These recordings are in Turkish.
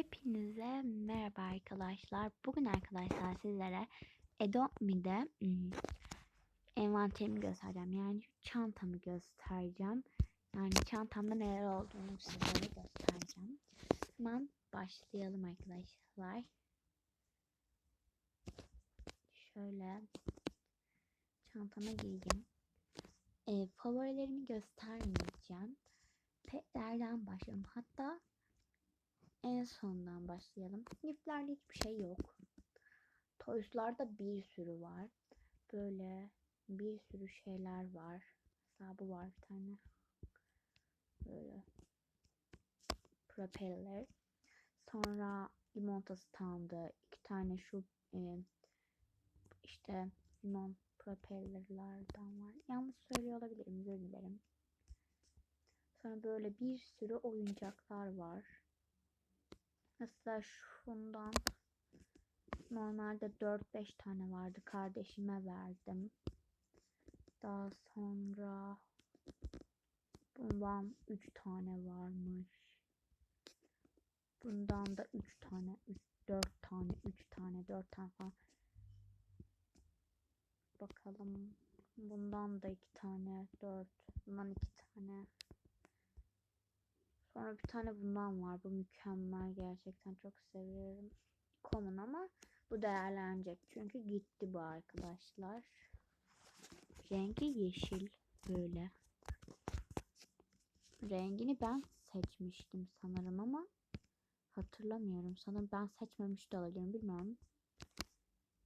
Hepinize merhaba arkadaşlar. Bugün arkadaşlar sizlere Adobe'de hmm, envanterimi göstereceğim. Yani çantamı göstereceğim. Yani çantamda neler olduğunu sizlere göstereceğim. Hemen başlayalım arkadaşlar. Şöyle çantama gireyim. E, favorilerimi göstermeyeceğim. Petlerden başlayalım. Hatta en sondan başlayalım. Giftlerde hiçbir şey yok. Toys'larda bir sürü var. Böyle bir sürü şeyler var. Hesabı var bir tane. Böyle propeller. Sonra limonata standı. iki tane şu e, işte limon propellerlerden var. Yanlış söylüyor olabilirim. Özür dilerim. Sonra böyle bir sürü oyuncaklar var. Mesela şundan normalde 4-5 tane vardı. Kardeşime verdim. Daha sonra bundan 3 tane varmış. Bundan da 3 tane, 3 4 tane, 3 tane, 4 tane falan. Bakalım. Bundan da 2 tane, 4. Bundan 2 tane. Sonra bir tane bundan var. Bu mükemmel. Gerçekten çok seviyorum. Common ama bu değerlenecek. Çünkü gitti bu arkadaşlar. Rengi yeşil. Böyle. Rengini ben seçmiştim sanırım ama hatırlamıyorum. Sanırım ben seçmemiş de olabilirim. Bilmiyorum.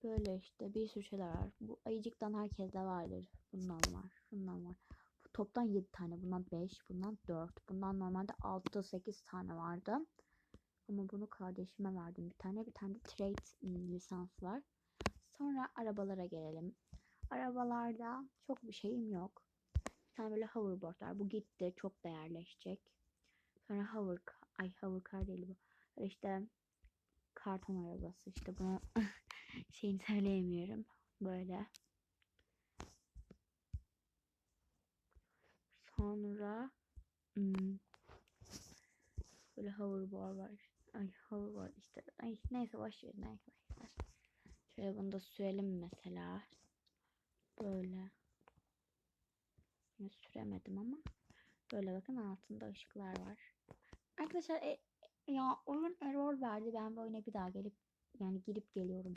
Böyle işte bir sürü şeyler var. Bu ayıcıktan herkeste vardır. Bundan var. Şundan var. Toptan 7 tane. Bundan 5. Bundan 4. Bundan normalde 6-8 tane vardı. Ama bunu kardeşime verdim bir tane. Bir tane de trade lisans var. Sonra arabalara gelelim. Arabalarda çok bir şeyim yok. Bir tane böyle hoverboard var. Bu gitti. Çok değerleşecek. Sonra hover ay hover değil bu. İşte karton arabası. İşte bunu şeyini söyleyemiyorum. Böyle. Sonra hmm, böyle hoverboard var. Ay hoverboard işte. Ay neyse boş verin arkadaşlar. Şöyle bunu da sürelim mesela. Böyle. Yine süremedim ama. Böyle bakın altında ışıklar var. Arkadaşlar e, ya oyun error verdi. Ben bu oyuna bir daha gelip yani girip geliyorum.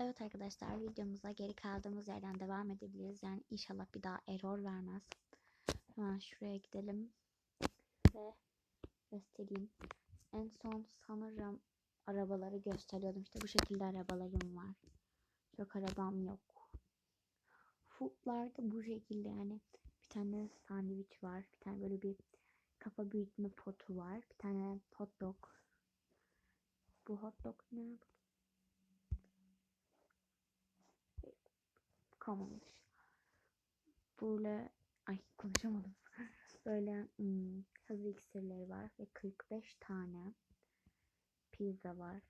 Evet arkadaşlar videomuza geri kaldığımız yerden devam edebiliriz. Yani inşallah bir daha error vermez. Hemen şuraya gidelim. Ve göstereyim. En son sanırım arabaları gösteriyordum. İşte bu şekilde arabalarım var. Çok arabam yok. Foodlarda bu şekilde yani bir tane sandviç var. Bir tane böyle bir kafa büyütme potu var. Bir tane hot dog. Bu hot dog ne? Kalmamış. Böyle konuşamadım. Böyle hmm, hızlı iksirleri var ve 45 tane pizza var.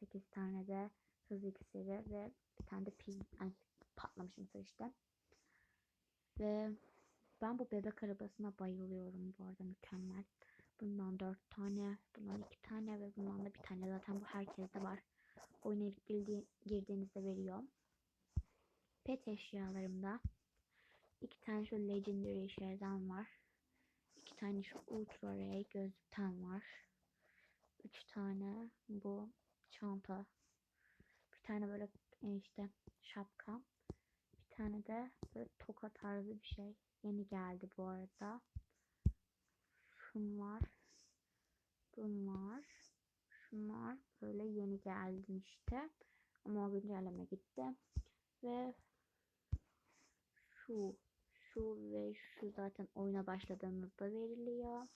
8 tane de hızlı iksiri ve bir tane de pizza ay patlamış mısır işte. Ve ben bu bebek arabasına bayılıyorum bu arada mükemmel. Bundan 4 tane, bundan 2 tane ve bundan da bir tane. Zaten bu herkeste var. Oyuna girdiğinizde veriyor. Pet eşyalarımda iki tane şu Legendary şeyden var. iki tane şu Ultra Ray gözlükten var. Üç tane bu çanta. Bir tane böyle işte şapka. Bir tane de böyle toka tarzı bir şey. Yeni geldi bu arada. Şunlar. Bunlar. Şunlar böyle yeni gelmişti. Ama o güncelleme gitti. Ve şu, şu ve şu zaten oyuna başladığınızda veriliyor.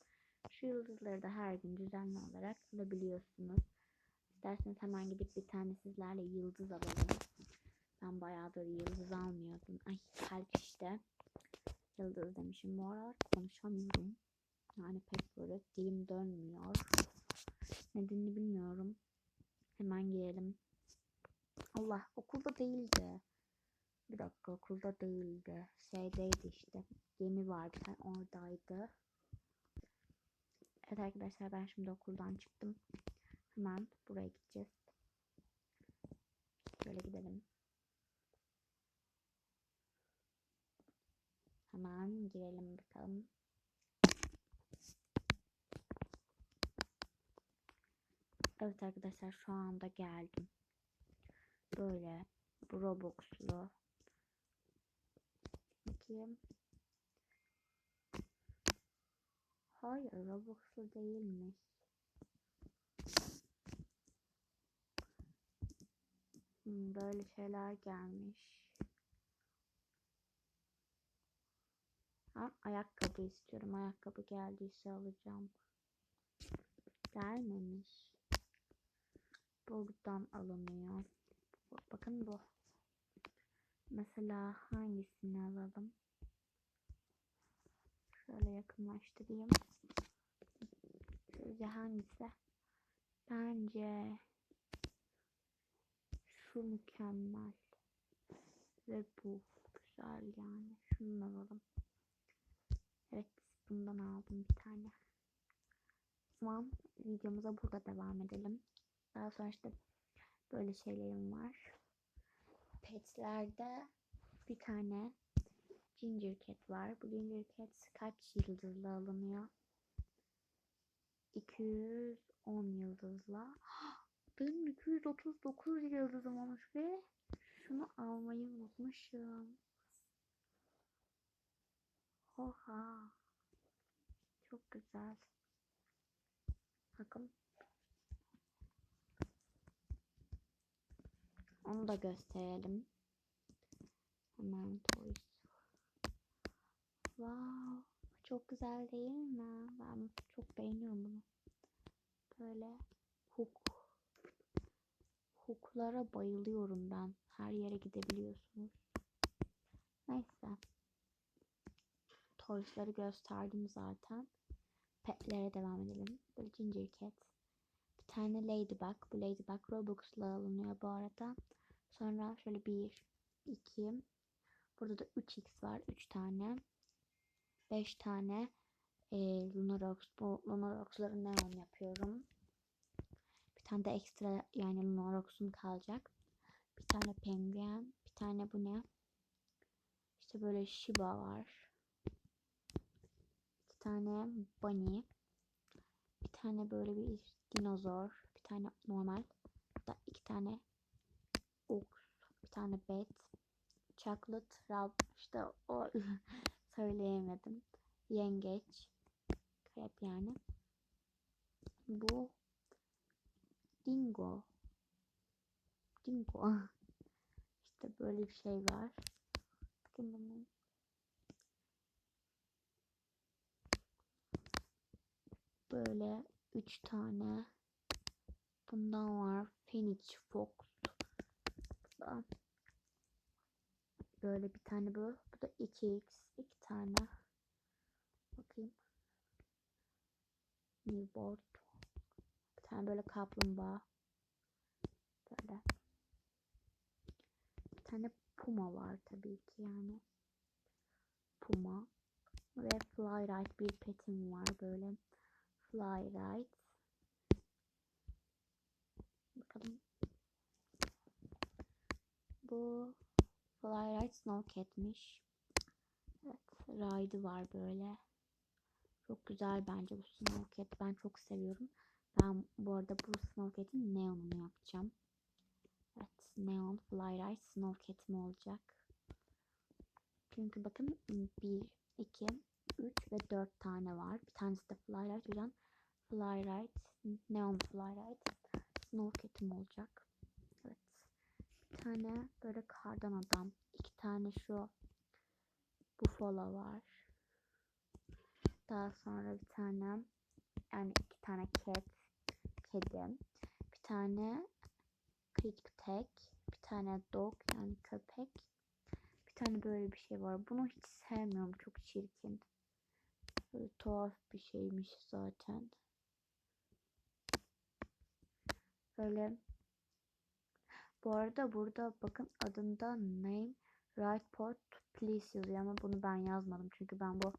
Şu yıldızları da her gün düzenli olarak alabiliyorsunuz. İsterseniz hemen gidip bir tane sizlerle yıldız alalım. Ben bayağıdır yıldız almıyordum. Ay kalp işte. Yıldız demişim. Bu aralar konuşamıyorum. Yani pek böyle dilim dönmüyor. Nedenini bilmiyorum. Hemen girelim. Allah okulda değildi. Bir dakika okulda değildi. Şeydeydi işte. Gemi vardı. Ben oradaydı. Evet arkadaşlar ben şimdi okuldan çıktım. Hemen buraya gideceğiz. Şöyle gidelim. Hemen girelim bakalım. Evet arkadaşlar şu anda geldim. Böyle Robux'lu. Bakayım. Hayır Robux'lu değilmiş. Hmm, Böyle şeyler gelmiş. Ha, ayakkabı istiyorum. Ayakkabı geldiyse alacağım. Gelmemiş. Buradan alınıyor. Bakın bu. Mesela hangisini alalım? Şöyle yakınlaştırayım. Sizce hangisi? Bence şu mükemmel. Ve bu güzel yani. Şunu alalım. Evet bundan aldım bir tane. O zaman videomuza burada devam edelim. Daha sonra işte böyle şeylerim var. Petlerde bir tane Ginger Cat var. Bu Ginger Cat kaç yıldızla alınıyor? 210 yıldızla. Benim 239 yıldızım olmuş ve şunu almayı unutmuşum. Oha. Çok güzel. Bakın. Onu da gösterelim. Hemen toys. Wow. Çok güzel değil mi? Ben çok beğeniyorum bunu. Böyle hook. Hooklara bayılıyorum ben. Her yere gidebiliyorsunuz. Neyse. Toys'ları gösterdim zaten. Petlere devam edelim. Böyle Ginger Cat. Bir tane Ladybug. Bu Ladybug Robux'la alınıyor bu arada. Sonra şöyle bir, iki. Burada da 3x var. 3 tane. 5 tane e, Lunarox. Bu Lunarox'ları neon yapıyorum. Bir tane de ekstra yani Lunarox'um kalacak. Bir tane penguen. Bir tane bu ne? İşte böyle Shiba var. Bir tane bunny. Bir tane böyle bir dinozor. Bir tane normal. Da iki tane ox. Bir tane bet. Chocolate rab işte o söyleyemedim. Yengeç. Krep yani. Bu dingo. Dingo. İşte böyle bir şey var. Bakın bunun. Böyle üç tane bundan var. Phoenix Fox. Böyle bir tane bu. Bu da 2x. iki tane. Bakayım. Newboard. Bir tane böyle kaplumbağa. Böyle. Bir tane puma var tabii ki yani. Puma. Ve Flyride bir petim var böyle. Flyride. Bakalım. Bu Flyride Snowcat'miş. Evet, ride'ı var böyle. Çok güzel bence bu Snowcat. Ben çok seviyorum. Ben bu arada bu Snowcat'in neonunu yapacağım. Evet, neon Flyride Snowcat'im olacak. Çünkü bakın 1, 2, 3 ve 4 tane var. Bir tanesi de Flyride. O yüzden Flyride, Neon Flyride Snowcat'im olacak. Tane böyle kardan adam. iki tane şu Buffalo var. Daha sonra bir tane yani iki tane cat kedi. Bir tane crick tek. Bir tane dog yani köpek. Bir tane böyle bir şey var. Bunu hiç sevmiyorum. Çok çirkin. Böyle tuhaf bir şeymiş zaten. Böyle bu arada burada bakın adında name right port please yazıyor ama bunu ben yazmadım çünkü ben bu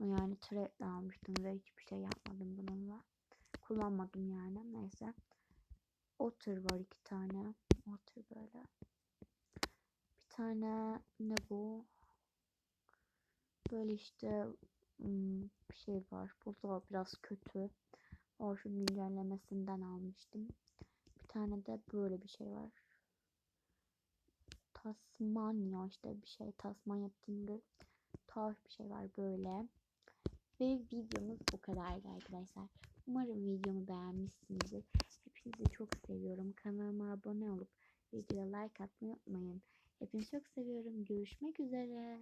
yani trade'le almıştım ve hiçbir şey yapmadım bununla. Kullanmadım yani neyse. otter var iki tane. Otter böyle. Bir tane ne bu? Böyle işte hmm, bir şey var. Bu da biraz kötü. Orçun güncellemesinden almıştım. Bir tane de böyle bir şey var. Tasmanya işte bir şey. Tasmanya Tinger. Tuhaf bir şey var böyle. Ve videomuz bu kadardı arkadaşlar. Umarım videomu beğenmişsinizdir. Hepinizi çok seviyorum. Kanalıma abone olup videoya like atmayı unutmayın. Hepinizi çok seviyorum. Görüşmek üzere.